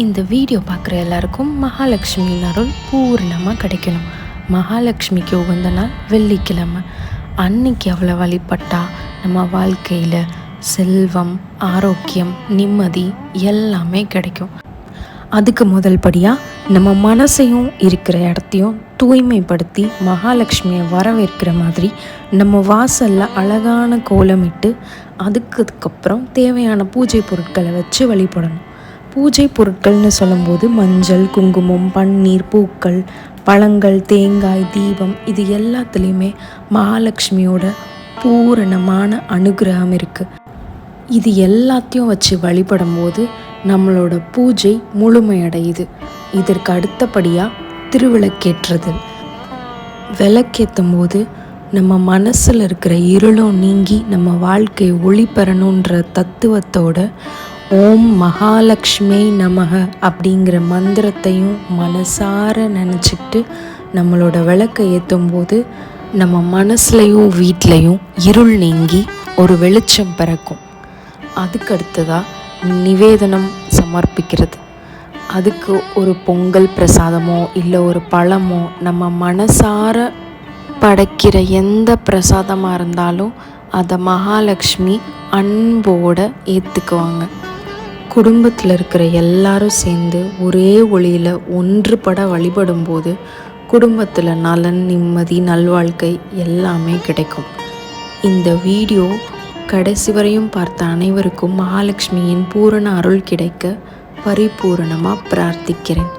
இந்த வீடியோ பார்க்குற எல்லாருக்கும் மகாலட்சுமியின் அருள் பூர்ணமாக கிடைக்கணும். மகாலட்சுமிக்கு உகந்த நாள் வெள்ளிக்கிழமை. அன்னைக்கு அவளை வழிபட்டா நம்ம வாழ்க்கையில் செல்வம் ஆரோக்கியம் நிம்மதி எல்லாமே கிடைக்கும். அதுக்கு முதல் படியாக நம்ம மனசையும் இருக்கிற இடத்தையும் தூய்மைப்படுத்தி மகாலட்சுமியை வரவேற்கிற மாதிரி நம்ம வாசலில் அழகான கோலமிட்டு அதுக்கு அதுக்கப்புறம் தேவையான பூஜை பொருட்களை வச்சு வழிபடணும். பூஜை பொருட்கள்னு சொல்லும்போது மஞ்சள் குங்குமம் பன்னீர் பூக்கள் பழங்கள் தேங்காய் தீபம் இது எல்லாத்துலேயுமே மகாலட்சுமியோட பூரணமான அனுகிரகம் இருக்குது இது எல்லாத்தையும் வச்சு வழிபடும் போது நம்மளோட பூஜை முழுமையடையுது. இதற்கு அடுத்தபடியாக திருவிளக்கேற்றுறது விளக்கேற்றும் போது நம்ம மனசில் இருக்கிற இருளும் நீங்கி நம்ம வாழ்க்கை ஒளி பெறணுன்ற தத்துவத்தோட ஓம் மகாலட்சுமி நமக அப்படிங்கிற மந்திரத்தையும் மனசார நினச்சிக்கிட்டு நம்மளோட விளக்கை ஏற்றும் போது நம்ம மனசுலையும் வீட்லேயும் இருள் நீங்கி ஒரு வெளிச்சம் பிறக்கும். அதுக்கு அடுத்ததாக நிவேதனம் சமர்ப்பிக்கிறது. அதுக்கு ஒரு பொங்கல் பிரசாதமோ இல்லை ஒரு பழமோ நம்ம மனசார படைக்கிற எந்த பிரசாதமாக இருந்தாலும் அதை மகாலட்சுமி அன்போடு ஏற்றுக்குவாங்க குடும்பத்தில் இருக்கிற எல்லாரும் சேர்ந்து ஒரே ஒளியில் ஒன்றுபட வழிபடும்போது குடும்பத்தில் நலன் நிம்மதி நல்வாழ்க்கை எல்லாமே கிடைக்கும். இந்த வீடியோ கடைசி வரையும் பார்த்த அனைவருக்கும் மகாலட்சுமியின் பூரண அருள் கிடைக்க பரிபூரணமாக பிரார்த்திக்கிறேன்.